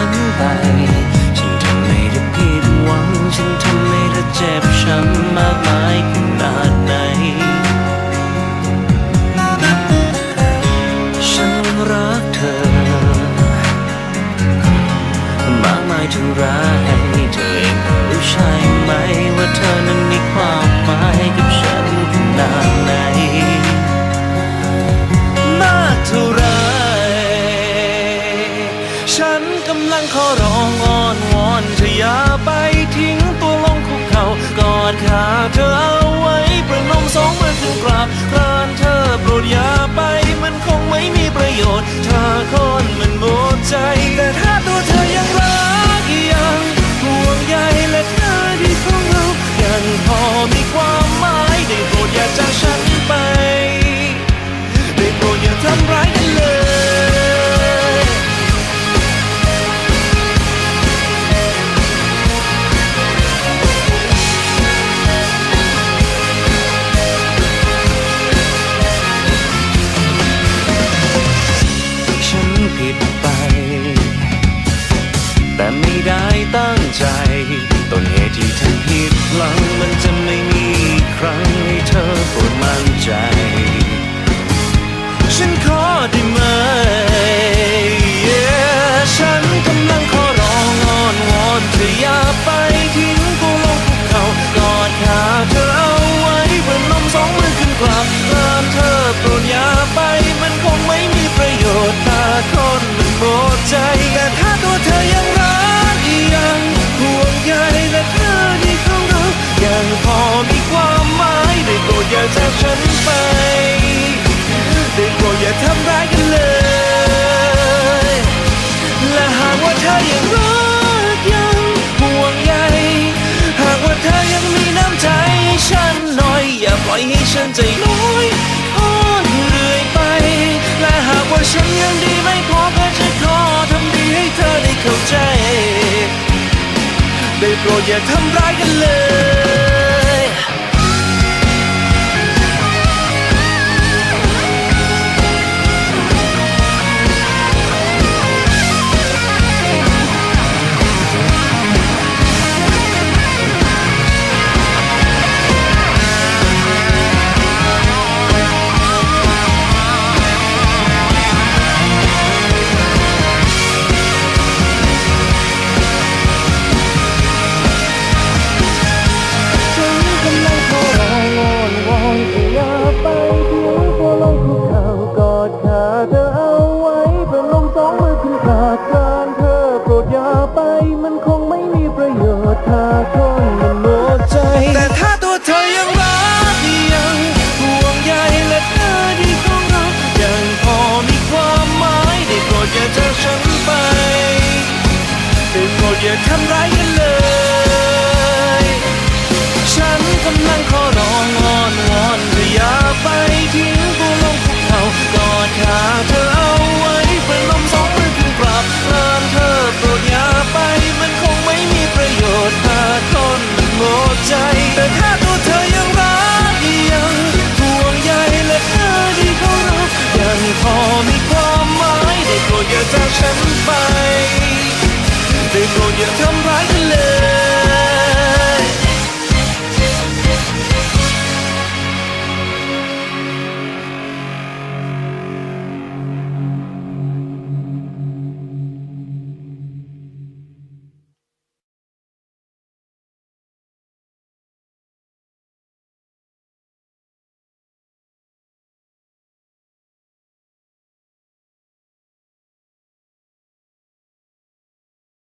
ฉันไป ฉันทำให้เธอผิดหวัง ฉันทำให้เธอเจ็บช้ำมากมายขนาดไหน ฉันรักเธอ มากมายทุรังให้เธอเองรู้ใช่ไหมว่าเธอนั้นมีความหมายกับ ตั้งใจ ต้นเหตุที่ทำผิดหลังมันจะไม่มีครั้งให้เธอปวดมันใจ ฉันใจะน้อยอ้อนเรื่อยไป และหากว่าฉันยังดีไม่พอก็จะขอทำดีให้เธอได้เข้าใจ ได้โปรดอย่าทำร้ายกันเลย โปรดอย่าทำร้ายกันเลย Ты конец